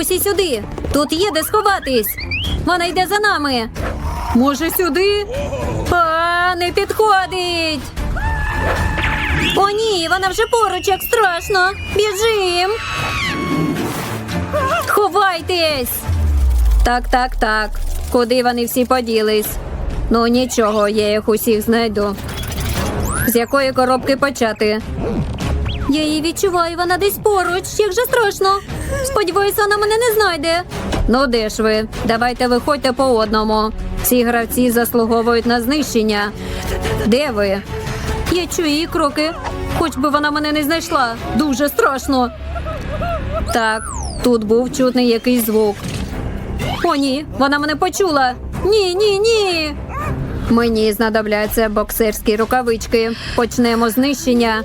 Усі сюди. Тут є де сховатись. Вона йде за нами. Може, сюди? А, не підходить. О, ні, вона вже поруч, як страшно. Біжим. Ховайтесь. Так, так, так. Куди вони всі поділись? Ну нічого, я їх усіх знайду. З якої коробки почати? Я її відчуваю, вона десь поруч. Як же страшно. Сподіваюся, вона мене не знайде. Ну, де ж ви? Давайте виходьте по одному. Ці гравці заслуговують на знищення. Де ви? Я чую її кроки. Хоч би вона мене не знайшла. Дуже страшно. Так, тут був чутний якийсь звук. О, ні, вона мене почула. Ні, ні, ні. Мені знадобляться боксерські рукавички. Почнемо знищення.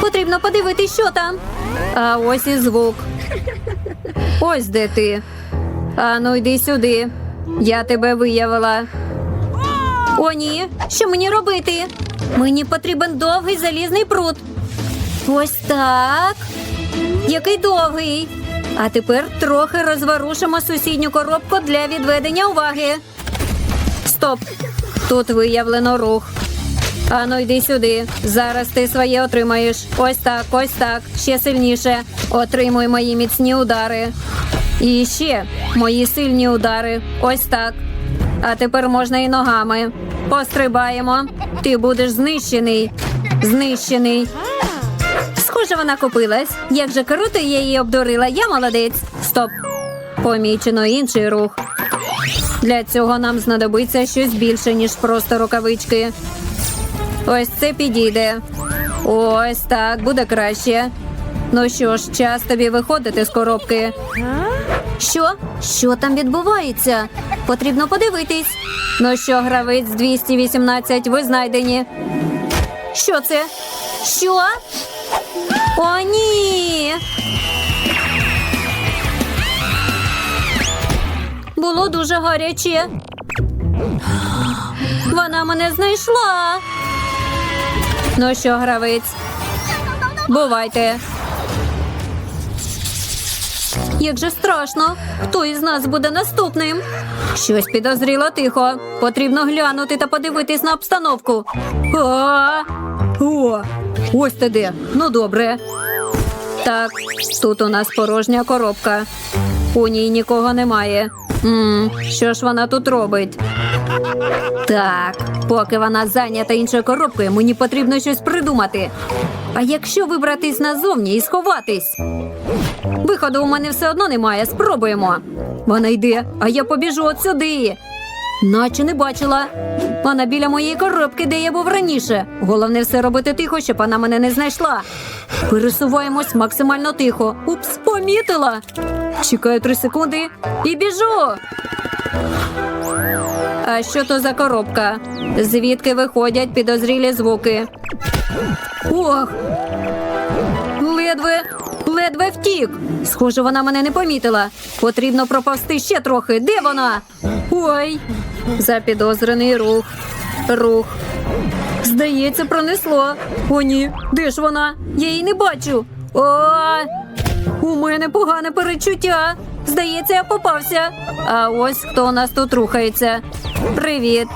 Потрібно подивитись, що там. А ось і звук. Ось де ти. А ну йди сюди. Я тебе виявила. О, ні. Що мені робити? Мені потрібен довгий залізний прут. Ось так. Який довгий. А тепер трохи розворушимо сусідню коробку для відведення уваги. Стоп! Тут виявлено рух. Ану, йди сюди. Зараз ти своє отримаєш. Ось так, ось так. Ще сильніше. Отримуй мої міцні удари. І ще мої сильні удари. Ось так. А тепер можна і ногами. Пострибаємо. Ти будеш знищений. Знищений. Схоже, вона купилась. Як же круто я її обдурила, я молодець. Стоп. Помічено інший рух. Для цього нам знадобиться щось більше, ніж просто рукавички. Ось це підійде. Ось так, буде краще. Ну що ж, час тобі виходити з коробки. Що? Що там відбувається? Потрібно подивитись. Ну що, гравець 218, ви знайдені. Що це? Що? О, ні. Було дуже гаряче. Вона мене знайшла. Ну що, гравець? Бувайте. Як же страшно. Хто із нас буде наступним? Щось підозріло тихо. Потрібно глянути та подивитись на обстановку. А! О, ось ти де. Ну добре. Так, тут у нас порожня коробка. У ній нікого немає. м що ж вона тут робить? Так, поки вона зайнята іншою коробкою, мені потрібно щось придумати. А якщо вибратись назовні і сховатись? Виходу у мене все одно немає. Спробуємо. Вона йде, а я побіжу от сюди. Наче не бачила. Вона біля моєї коробки, де я був раніше. Головне все робити тихо, щоб вона мене не знайшла. Пересуваємось максимально тихо. Упс, помітила. Чекаю три секунди і біжу. А що то за коробка? Звідки виходять підозрілі звуки? Ох! Ледве, ледве втік. Схоже, вона мене не помітила. Потрібно проповсти ще трохи. Де вона? Ой, запідозрений рух. Рух. Здається, пронесло. О, ні, де ж вона? Я її не бачу. О, у мене погане перечуття. Здається, я попався. А ось хто у нас тут рухається. Привіт.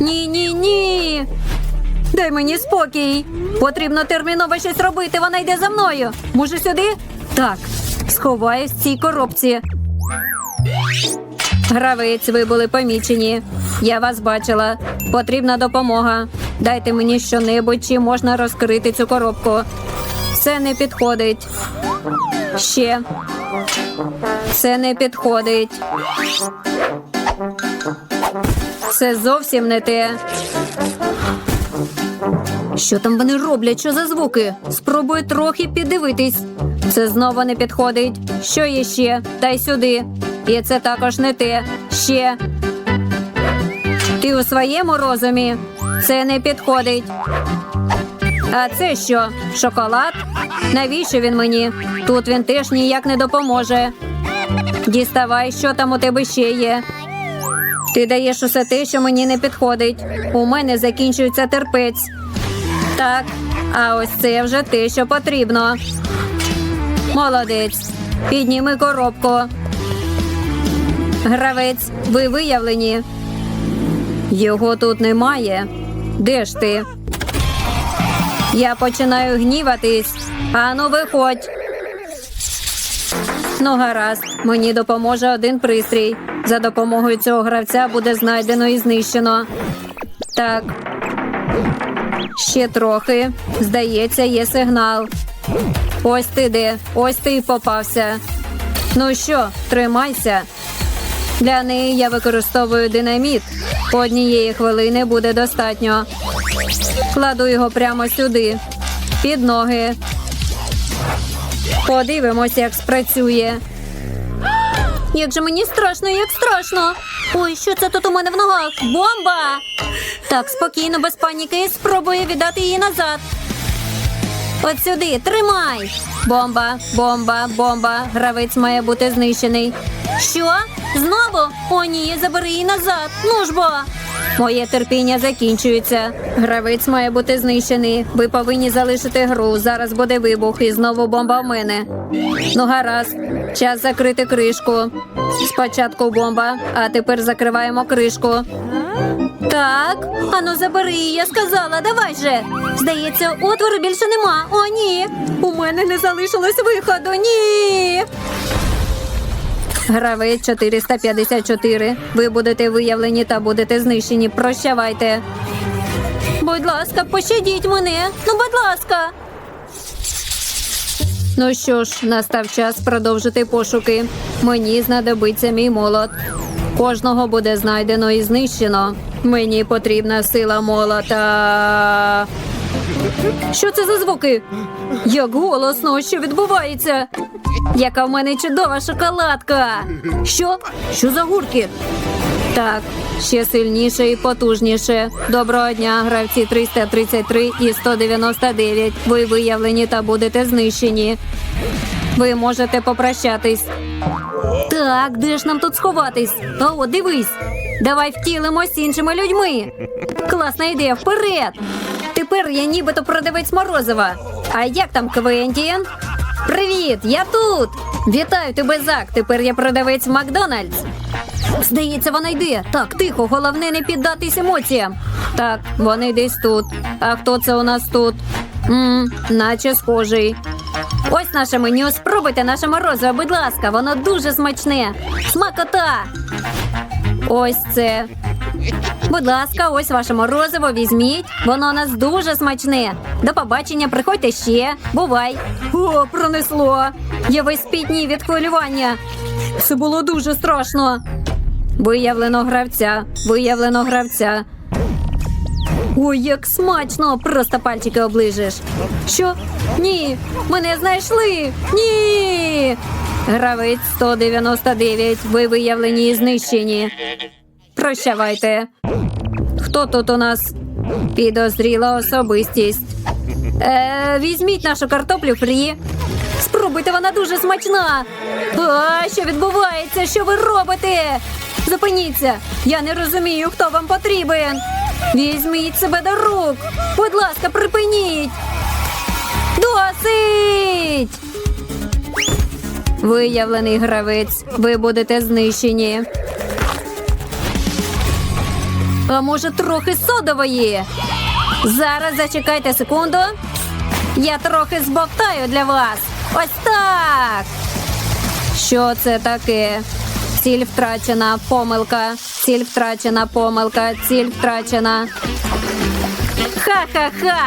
Ні, ні, ні. Дай мені спокій. Потрібно терміново щось робити. Вона йде за мною. Може, сюди? Так, сховаюсь в цій коробці. Гравець, ви були помічені. Я вас бачила. Потрібна допомога. Дайте мені щонебудь, чи можна розкрити цю коробку. Це не підходить. Ще. Це не підходить. Це зовсім не те. Що там вони роблять? Що за звуки? Спробую трохи піддивитись. Це знову не підходить. Що є ще? Та й сюди. І це також не те. Ще. Ти у своєму розумі? Це не підходить. А це що? Шоколад? Навіщо він мені? Тут він теж ніяк не допоможе. Діставай, що там у тебе ще є. Ти даєш усе те, що мені не підходить. У мене закінчується терпець. Так, а ось це вже те, що потрібно. Молодець. Підніми коробку. Гравець, ви виявлені. Його тут немає. Де ж ти? Я починаю гніватись. Ану, виходь. Ну, гаразд, мені допоможе один пристрій. За допомогою цього гравця буде знайдено і знищено. Так. Ще трохи. Здається, є сигнал. Ось ти де, ось ти і попався. Ну що, тримайся. Для неї я використовую динаміт. Однієї хвилини буде достатньо. Кладу його прямо сюди, під ноги. Подивимось, як спрацює. Як же мені страшно, як страшно. Ой, що це тут у мене в ногах? Бомба! Так, спокійно, без паніки, спробую віддати її назад. От сюди, тримай! Бомба, бомба, бомба. Гравець має бути знищений. Що? Знову? О, ні, забери її назад. Ну ж бо. Моє терпіння закінчується. Гравець має бути знищений. Ви повинні залишити гру. Зараз буде вибух і знову бомба в мене. Ну, гаразд. Час закрити кришку. Спочатку бомба, а тепер закриваємо кришку. Так, ану забери я сказала, давай же. Здається, отвору більше нема. О, ні. У мене не залишилось виходу. Ні. Гравець 454. Ви будете виявлені та будете знищені. Прощавайте. Будь ласка, пощадіть мене. Ну, будь ласка. Ну що ж, настав час продовжити пошуки. Мені знадобиться мій молот. Кожного буде знайдено і знищено. Мені потрібна сила молота. Що це за звуки? Як голосно, що відбувається? Яка в мене чудова шоколадка. Що? Що за гуркіт? Так, ще сильніше і потужніше. Доброго дня, гравці 333 і 199. Ви виявлені та будете знищені. Ви можете попрощатись. Так, де ж нам тут сховатись? О, дивись. Давай втілимось іншими людьми. Класна ідея, вперед! Тепер я нібито продавець Морозова. А як там Квентін? Привіт, я тут. Вітаю тебе, Зак. Тепер я продавець Макдональдс. Здається, вона йде. Так, тихо, головне не піддатись емоціям. Так, вони десь тут. А хто це у нас тут? Мм, наче схожий. Ось наше меню. Спробуйте наше морозиво, будь ласка, воно дуже смачне. Смакота. Ось це. Будь ласка, ось ваше морозиво візьміть. Воно у нас дуже смачне. До побачення, приходьте ще. Бувай. О, пронесло. Я весь спітній від хвилювання. Це було дуже страшно. Виявлено гравця. Виявлено гравця. Ой, як смачно! Просто пальчики оближеш. Що? Ні, мене знайшли. Ні. Гравець 199. Ви виявлені і знищені. Прощавайте. Хто тут у нас? Підозріла особистість. Е, візьміть нашу картоплю фрі. Спробуйте, вона дуже смачна. А, що відбувається? Що ви робите? Зупиніться. Я не розумію, хто вам потрібен. Візьміть себе до рук. Будь ласка, припиніть. Досить. Виявлений гравець. Ви будете знищені. А може, трохи содової? Зараз зачекайте секунду. Я трохи збовтаю для вас. Ось так. Що це таке? Ціль втрачена, помилка. Ціль втрачена, помилка, ціль втрачена. Ха-ха-ха!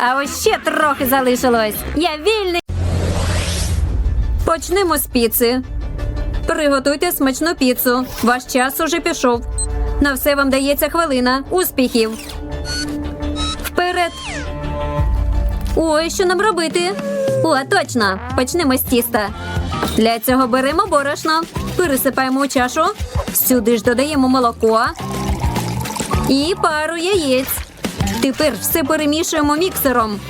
А ось ще трохи залишилось. Я вільний. Почнемо з піци. Приготуйте смачну піцу. Ваш час уже пішов. На все вам дається хвилина. Успіхів. Вперед. Ой, що нам робити? О, точно. Почнемо з тіста. Для цього беремо борошно, пересипаємо у чашу, сюди ж додаємо молоко і пару яєць. Тепер все перемішуємо міксером.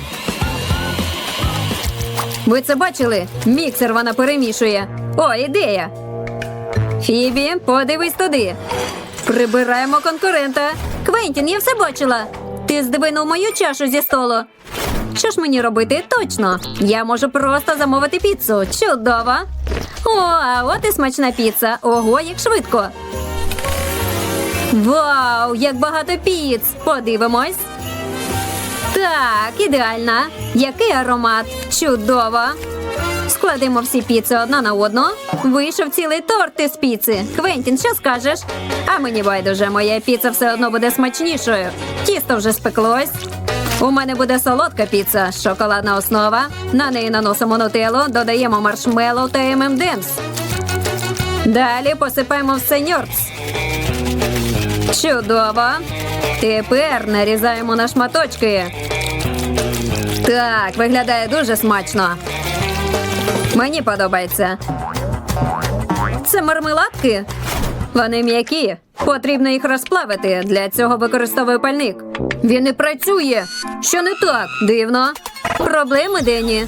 Ви це бачили? Міксер вона перемішує. О, ідея. Фібі, подивись туди. Прибираємо конкурента. Квентін, я все бачила. Ти здвинув мою чашу зі столу. Що ж мені робити? Точно. Я можу просто замовити піцу. Чудово. О, а от і смачна піца. Ого, як швидко. Вау, як багато піц! Подивимось. Так, ідеально. Який аромат? Чудово. Складемо всі піци одна на одну. Вийшов цілий торт із піци. Квентін, що скажеш? А мені байдуже, моя піца все одно буде смачнішою. Тісто вже спеклось. У мене буде солодка піца, шоколадна основа. На неї наносимо нутеллу, додаємо маршмеллоу та ММДемс. Далі посипаємо все ньорц. Чудово. Тепер нарізаємо на шматочки. Так, виглядає дуже смачно. Мені подобається. Це мармеладки. Вони м'які. Потрібно їх розплавити. Для цього використовую пальник. Він не працює. Що не так? Дивно. Проблеми, Дені.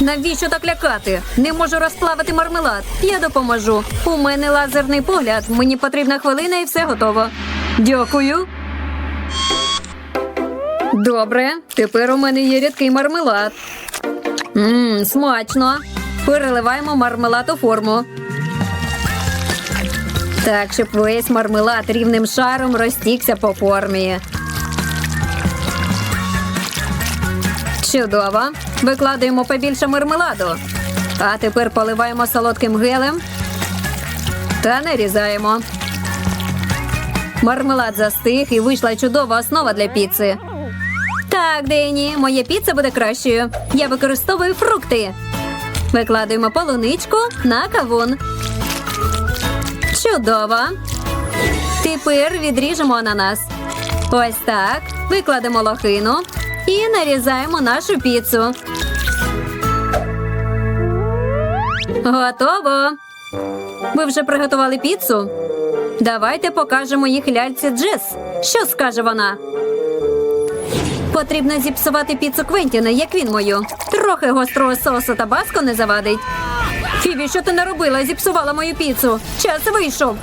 Навіщо так лякати? Не можу розплавити мармелад. Я допоможу. У мене лазерний погляд. Мені потрібна хвилина і все готово. Дякую. Добре, тепер у мене є рідкий мармелад. Мм, смачно. Переливаємо мармелад у форму. Так, щоб весь мармелад рівним шаром розтікся по формі. Чудово. Викладаємо побільше мармеладу. А тепер поливаємо солодким гелем та нарізаємо. Мармелад застиг і вийшла чудова основа для піци. Так, Дені, моя піца буде кращою. Я використовую фрукти. Викладаємо полуничку на кавун. Чудово. Тепер відріжемо ананас. Ось так. Викладемо лохину і нарізаємо нашу піцу. Готово. Ви вже приготували піцу? Давайте покажемо їх ляльці Джес. Що скаже вона? Потрібно зіпсувати піцу Квентіна, як він мою. Трохи гострого соусу та баско не завадить. Фібі, що ти наробила? Зіпсувала мою піцу. Час вийшов.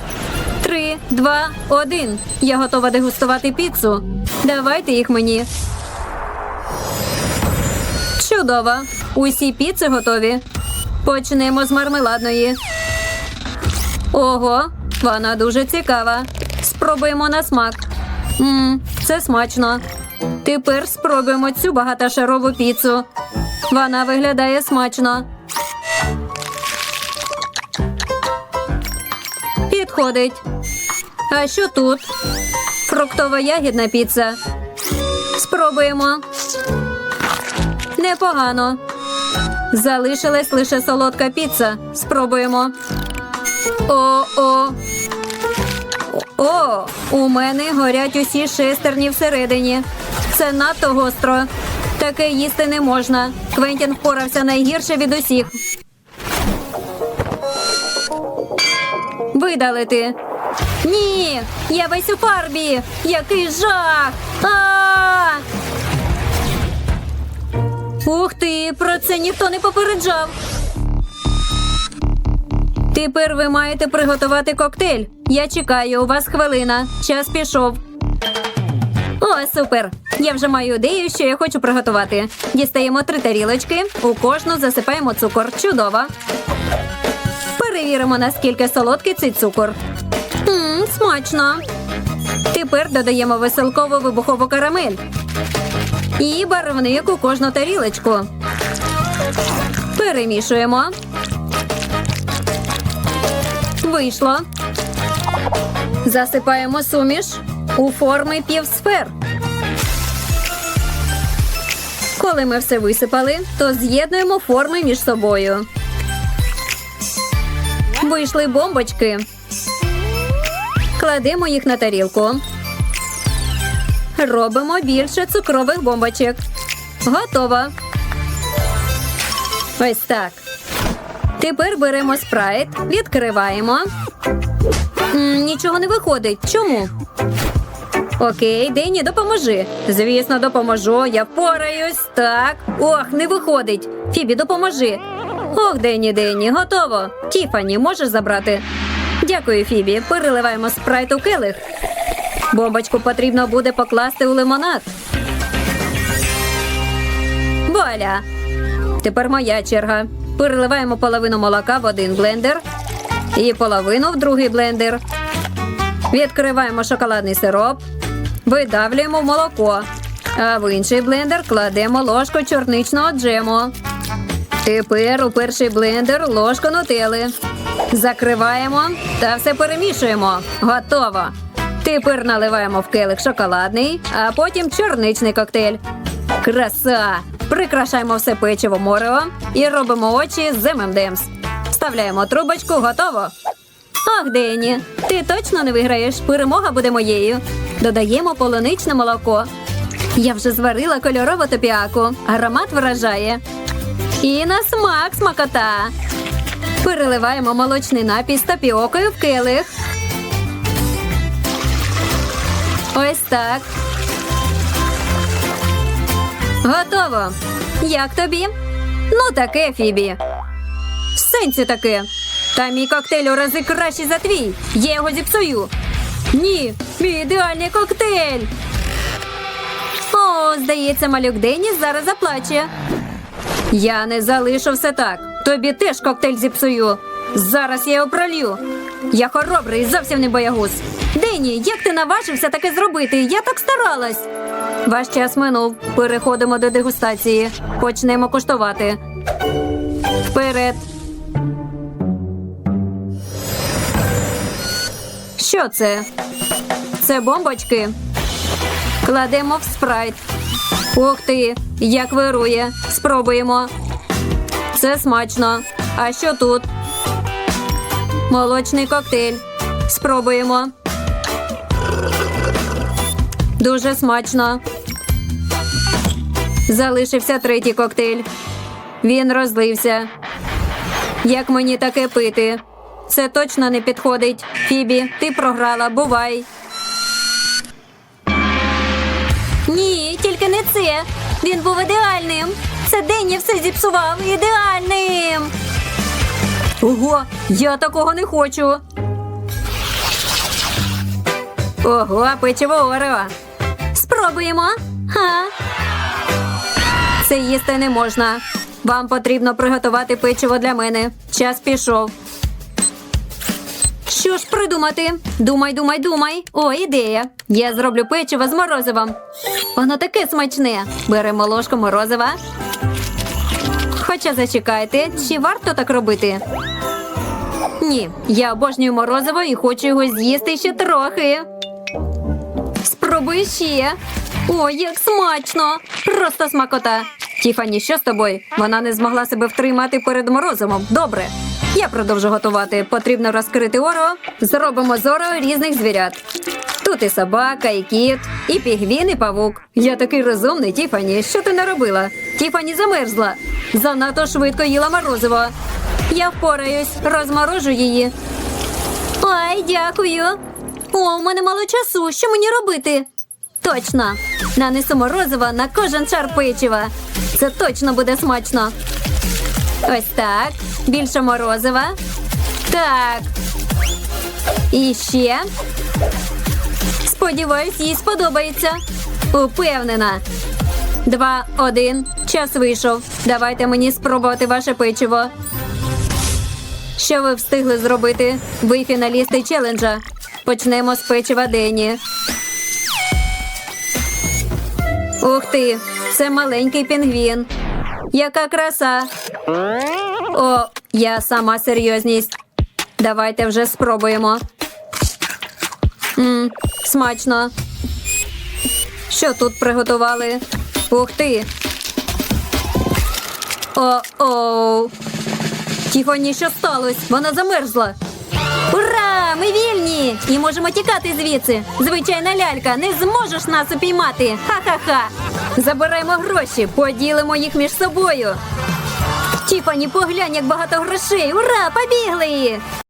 Три, два, один. Я готова дегустувати піцу. Давайте їх мені. Чудово. Усі піци готові. Почнемо з мармеладної. Ого, вона дуже цікава. Спробуємо на смак. Мм, це смачно. Тепер спробуємо цю багатошарову піцу. Вона виглядає смачно. Підходить. А що тут? Фруктова ягідна піца. Спробуємо. Непогано. Залишилась лише солодка піца. Спробуємо. О-о. О, у мене горять усі шестерні всередині. Це надто гостро. Таке їсти не можна. Квентін впорався найгірше від усіх. Видалити. Ні, я весь у фарбі. Який жах. А! Ух ти, про це ніхто не попереджав. Тепер ви маєте приготувати коктейль. Я чекаю, у вас хвилина. Час пішов. О, супер! Я вже маю ідею, що я хочу приготувати. Дістаємо три тарілочки, у кожну засипаємо цукор. Чудово. Перевіримо, наскільки солодкий цей цукор. Мм, смачно. Тепер додаємо веселкову вибухову карамель. І барвник кожну тарілочку. Перемішуємо. Вийшло. Засипаємо суміш у форми півсфер. Коли ми все висипали, то з'єднуємо форми між собою. Вийшли бомбочки. Кладемо їх на тарілку. Робимо більше цукрових бомбочок. Готово. Ось так. Тепер беремо спрайт, відкриваємо. М, нічого не виходить. Чому? Окей, Дені, допоможи. Звісно, допоможу. Я впораюсь. Так. Ох, не виходить. Фібі, допоможи. Ох, Дені, Дені, готово. Тіфані, можеш забрати? Дякую, Фібі. Переливаємо спрайт у келих. Бомбочку потрібно буде покласти у лимонад. Вуаля! Тепер моя черга. Переливаємо половину молока в один блендер і половину в другий блендер. Відкриваємо шоколадний сироп, видавлюємо молоко, а в інший блендер кладемо ложку чорничного джему. Тепер у перший блендер ложку нутели. Закриваємо та все перемішуємо. Готово. Тепер наливаємо в келих шоколадний, а потім чорничний коктейль. Краса! Прикрашаємо все печиво морево і робимо очі з ММДМС. Вставляємо трубочку, готово. Ах, Дені, ти точно не виграєш. Перемога буде моєю. Додаємо полуничне молоко. Я вже зварила кольорову топіаку. Аромат вражає. І на смак смакота. Переливаємо молочний напій з тапіокою в келих. Ось так. Готово. Як тобі? Ну, таке, Фібі. В сенсі таке. Та мій коктейль у рази кращий за твій. Я його зіпсую. Ні, мій ідеальний коктейль. О, здається, малюк Деніс зараз заплаче. Я не залишу все так. Тобі теж коктейль зіпсую. Зараз я його пролью. Я хоробрий, зовсім не боягуз. Дені, як ти наважився таке зробити? Я так старалась. Ваш час минув. Переходимо до дегустації. Почнемо куштувати. Вперед. Що це? Це бомбочки. Кладемо в спрайт. Ух ти, як вирує. Спробуємо. Це смачно. А що тут? Молочний коктейль. Спробуємо. Дуже смачно. Залишився третій коктейль. Він розлився. Як мені таке пити? Це точно не підходить. Фібі, ти програла, бувай. Ні, тільки не це. Він був ідеальним. Це Денні все зіпсував ідеальним. Ого, я такого не хочу. Ого, печиво Орео. Спробуємо. Ха. Це їсти не можна. Вам потрібно приготувати печиво для мене. Час пішов. Що ж придумати? Думай, думай, думай. О, ідея. Я зроблю печиво з морозивом. Воно таке смачне. Беремо ложку морозива. Хоча зачекайте, чи варто так робити? Ні, я обожнюю морозиво і хочу його з'їсти ще трохи. Спробуй ще. Ой, як смачно! Просто смакота. Тіфані, що з тобою? Вона не змогла себе втримати перед морозивом. Добре. Я продовжу готувати. Потрібно розкрити оро. Зробимо з оро різних звірят. Тут і собака, і кіт, і пігвін, і павук. Я такий розумний, Тіфані. Що ти наробила? Тіфані замерзла. Занадто швидко їла морозиво. Я впораюсь, розморожу її. Ой, дякую. О, у мене мало часу. Що мені робити? Точно. Нанесу морозиво на кожен шар печива. Це точно буде смачно. Ось так. Більше морозива. Так. І ще. Сподіваюсь, їй сподобається. Упевнена. Два, один. Час вийшов. Давайте мені спробувати ваше печиво. Що ви встигли зробити? Ви фіналісти челенджа. Почнемо з печива Дені. Ух ти, це маленький пінгвін. Яка краса. О, я сама серйозність. Давайте вже спробуємо. Мм, смачно. Що тут приготували? Ух ти. О-оу. Тіфані, що сталося? Вона замерзла. Ура! Ми вільні! І можемо тікати звідси. Звичайна лялька, не зможеш нас упіймати. Ха-ха-ха. Забираємо гроші, поділимо їх між собою. Тіфані, поглянь, як багато грошей. Ура! Побігли!